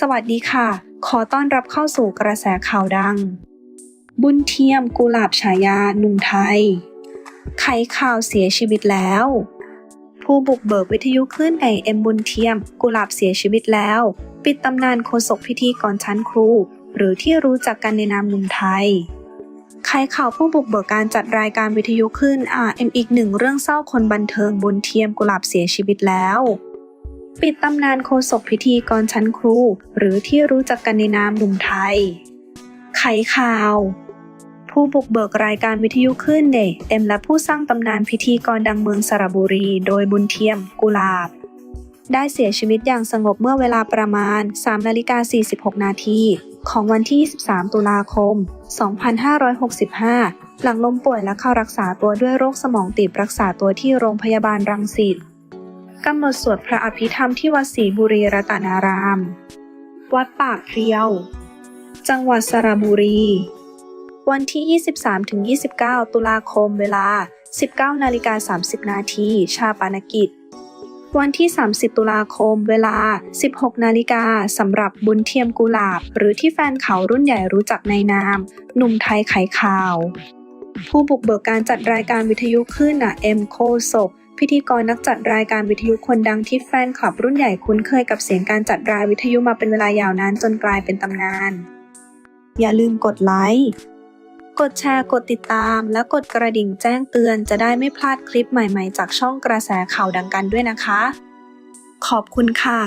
สวัสดีค่ะ ขอต้อนรับเข้าสู่กระแสข่าวดัง บุญเทียมกุหลาบฉายาหนุ่มไทย ไขข่าวเสียชีวิตแล้ว ผู้บุกเบิกวิทยุคลื่นไอเอ็มบุญเทียม กุหลาบเสียชีวิตแล้ว ปิดตำนานโฆษกพิธีกรชั้นครู หรือที่รู้จักกันในนามหนุ่มไทยไขข่าวผู้บุกเบิกการจัดรายการวิทยุคลื่น RM อีกหนึ่งเรื่องเศร้าคนบันเทิงบุญเทียมกุหลาบเสียชีวิตแล้ว ปิดตำนานโฆษกพิธีกรชั้นครู หรือที่รู้จักกันในนามหนุ่มไทย ไขข่าว ผู้บุกเบิกรายการวิทยุคลื่นเดเอ็มและผู้สร้างตำนานพิธีกรดังเมืองสระบุรี โดยบุญเทียม กุลาบ ได้เสียชีวิตอย่างสงบเมื่อเวลาประมาณ3นาฬิกา46 นาทีของวันที่ 23 ตุลาคม 2565 หลังล้มป่วยและเข้ารักษาตัวด้วยโรคสมองตีบรักษาตัวที่โรงพยาบาลรังสิต กำหนดสวดพระอภิธรรมที่วัดศรีบุรีรัตนาราม วัดปากเพรียว จังหวัดสระบุรี วันที่ 23-29 ตุลาคมเวลา 19นาฬิกา30 นาที ชาปนกิจ วันที่ 30 ตุลาคม เวลา 16 นาฬิกาสำหรับบุญเทียมกุหลาบ หรือที่แฟนเขารุ่นใหญ่รู้จักในนาม หนุ่มไทยไขข่าว ผู้บุกเบิกการจัดรายการวิทยุคลื่นน่ะเอ็มโคศก พิธีกรนักจัดรายการวิทยุคนดังที่แฟนคลับรุ่นใหญ่คุ้นเคยกับเสียงการจัดรายวิทยุมาเป็นเวลายาวนานจนกลายเป็นตำนาน อย่าลืมกดไลค์กดแชร์กดติดตาม และกดกระดิ่งแจ้งเตือนจะได้ไม่พลาดคลิปใหม่ๆ จากช่องกระแสข่าวดังกันด้วยนะคะ ขอบคุณค่ะ